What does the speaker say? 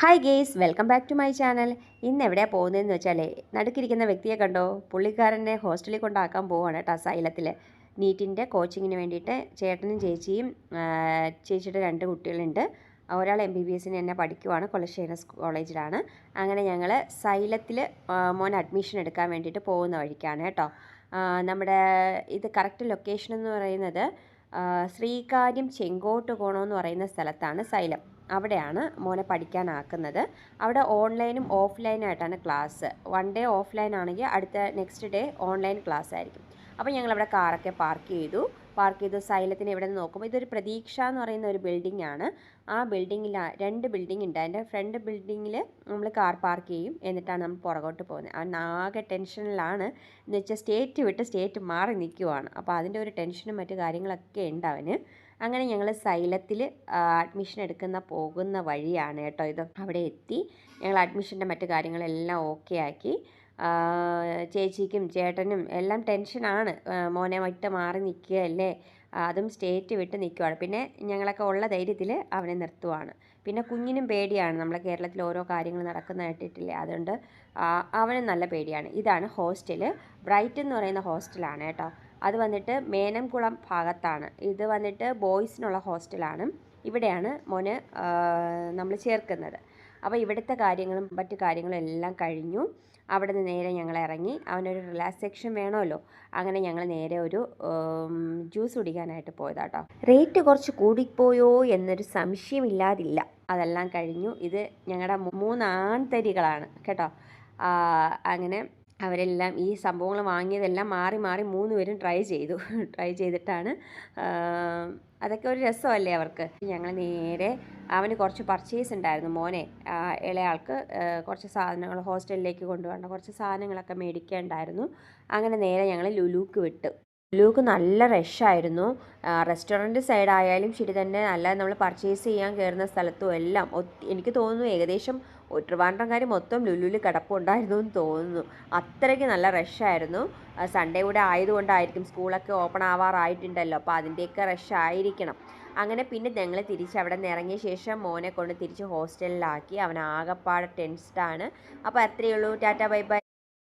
Hi guys welcome back to my channel ഇന്ന് എവിടെയാണ് പോകുന്നതെന്ന് വെച്ചാൽ നടുക്കിരിക്കുന്ന വ്യക്തിയെ കണ്ടോ? പുള്ളിക്കാരനെ ഹോസ്റ്റലിൽ കൊണ്ടാക്കാൻ പോവുകയാണ് കേട്ടോ അസൈലത്തിൽ നീറ്റിന്റെ കോച്ചിങ്ങിന് വേണ്ടിയിട്ട് ചേട്ടനും ചേച്ചിയും ചേച്ചിയുടെ രണ്ട് കുട്ടികളുണ്ട്. ഒരാൾ എം ബി ബി എസിന് തന്നെ പഠിക്കുവാണ് കൊലശേനസ് കോളേജിലാണ്. അങ്ങനെ ഞങ്ങൾ സൈലത്തിൽ മോൻ അഡ്മിഷൻ എടുക്കാൻ വേണ്ടിയിട്ട് പോകുന്ന വഴിക്കാണ് കേട്ടോ. നമ്മുടെ ഇത് കറക്റ്റ് ലൊക്കേഷൻ എന്ന് പറയുന്നത് ശ്രീകാര്യം ചെങ്കോട്ട് കോണം എന്ന് പറയുന്ന സ്ഥലത്താണ് സൈലം. അവിടെയാണ് മോനെ പഠിക്കാനാക്കുന്നത്. അവിടെ ഓൺലൈനും ഓഫ്ലൈനായിട്ടാണ് ക്ലാസ്. വൺ ഡേ ഓഫ്ലൈൻ ആണെങ്കിൽ അടുത്ത നെക്സ്റ്റ് ഡേ ഓൺലൈൻ ക്ലാസ് ആയിരിക്കും. അപ്പോൾ ഞങ്ങളവിടെ കാറൊക്കെ പാർക്ക് ചെയ്തു. പാർക്ക് ചെയ്തു സൈലത്തിന് ഇവിടെ നിന്ന് നോക്കുമ്പോൾ ഇതൊരു പ്രതീക്ഷ എന്ന് പറയുന്ന ഒരു ബിൽഡിംഗ് ആണ് ആ ബിൽഡിങ്ങിൽ രണ്ട് ബിൽഡിംഗ് ഉണ്ട് അതിന്റെ ഫ്രണ്ട് ബിൽഡിങ്ങിൽ നമ്മൾ കാർ പാർക്ക് ചെയ്യും. എന്നിട്ടാണ് നമ്മൾ പുറകോട്ട് പോകുന്നത്. അവൻ ആകെ ടെൻഷനിലാണ്. എന്ന് വെച്ചാൽ സ്റ്റേറ്റ് വിട്ട് സ്റ്റേറ്റ് മാറി നിൽക്കുവാണ്. അപ്പോൾ അതിന്റെ ഒരു ടെൻഷനും മറ്റു കാര്യങ്ങളൊക്കെ ഉണ്ട് അവന്. അങ്ങനെ ഞങ്ങൾ സൈലത്തിൽ അഡ്മിഷൻ എടുക്കുന്ന പോകുന്ന വഴിയാണ് കേട്ടോ ഇത്. അവിടെ എത്തി. ഞങ്ങൾ അഡ്മിഷന്റെ മറ്റു കാര്യങ്ങളെല്ലാം ഓക്കെ ആക്കി. ചേച്ചിക്കും ചേട്ടനും എല്ലാം ടെൻഷനാണ് മോനെ വിട്ട് മാറി നിൽക്കുകയല്ലേ അതും സ്റ്റേറ്റ് വിട്ട് നിൽക്കുവാണ്. പിന്നെ ഞങ്ങളൊക്കെ ഉള്ള ധൈര്യത്തിൽ അവനെ നിർത്തുവാണ്. പിന്നെ കുഞ്ഞിനും പേടിയാണ്. നമ്മളെ കേരളത്തിൽ ഓരോ കാര്യങ്ങൾ നടക്കുന്ന കേട്ടിട്ടില്ലേ? അതുകൊണ്ട് അവനും നല്ല പേടിയാണ്. ഇതാണ് ഹോസ്റ്റൽ ബ്രൈറ്റ് എന്ന് പറയുന്ന ഹോസ്റ്റലാണ് കേട്ടോ. അത് വന്നിട്ട് മേനംകുളം ഭാഗത്താണ്. ഇത് വന്നിട്ട് ബോയ്സിനുള്ള ഹോസ്റ്റലാണ് ഇവിടെയാണ് മോന് നമ്മൾ ചേർക്കുന്നത്. അപ്പോൾ ഇവിടുത്തെ കാര്യങ്ങളും മറ്റു കാര്യങ്ങളും എല്ലാം കഴിഞ്ഞു. അവിടെ നിന്ന് നേരെ ഞങ്ങൾ ഇറങ്ങി. അവനൊരു റിലാക്സേഷൻ വേണമല്ലോ. അങ്ങനെ ഞങ്ങൾ നേരെ ഒരു ജ്യൂസ് കുടിക്കാനായിട്ട് പോയതാട്ടോ. റേറ്റ് കുറച്ച് കൂടിപ്പോയോ എന്നൊരു സംശയമില്ലാതില്ല. അതെല്ലാം കഴിഞ്ഞു. ഇത് ഞങ്ങളുടെ മൂന്ന് ആൺതരികളാണ് കേട്ടോ. അങ്ങനെ അവരെല്ലാം ഈ സംഭവങ്ങൾ വാങ്ങിയതെല്ലാം മാറി മാറി മൂന്ന് പേരും ട്രൈ ചെയ്തു. ട്രൈ ചെയ്തിട്ടാണ് അതൊക്കെ ഒരു രസമല്ലേ അവർക്ക്. ഞങ്ങൾ നേരെ അവന് കുറച്ച് പർച്ചേസ് ഉണ്ടായിരുന്നു മോനെ. ഇളയാൾക്ക് കുറച്ച് സാധനങ്ങൾ ഹോസ്റ്റലിലേക്ക് കൊണ്ടുപോകേണ്ട കുറച്ച് സാധനങ്ങളൊക്കെ മേടിക്കേണ്ടായിരുന്നു. അങ്ങനെ നേരെ ഞങ്ങൾ ലുലുക്ക് വിട്ടു. ലുലുക്ക് നല്ല റഷായിരുന്നു റെസ്റ്റോറന്റ് സൈഡ് ആയാലും ശരി തന്നെ നല്ല നമ്മൾ പർച്ചേസ് ചെയ്യാൻ കയറുന്ന സ്ഥലത്തും എല്ലാം എനിക്ക് തോന്നുന്നു ഏകദേശം ട്രിവാൻഡ്രംകാർ മൊത്തം ലുലുവിൽ കിടപ്പുണ്ടായിരുന്നു എന്ന് തോന്നുന്നു. അത്രയ്ക്ക് നല്ല റഷായിരുന്നു സൺഡേ കൂടെ ആയതുകൊണ്ടായിരിക്കും സ്കൂളൊക്കെ ഓപ്പൺ ആവാറായിട്ടുണ്ടല്ലോ. അപ്പോൾ അതിന്റെയൊക്കെ റഷ് ആയിരിക്കണം. അങ്ങനെ പിന്നെ ഞങ്ങൾ തിരിച്ച് അവിടെ നിന്ന് ഇറങ്ങിയ ശേഷം മോനെ കൊണ്ട് തിരിച്ച് ഹോസ്റ്റലിലാക്കി അവൻ ആകെപ്പാടെ ടെൻസ്ഡാണ് അപ്പോൾ അത്രയേ ഉള്ളൂ. Tata bye bye.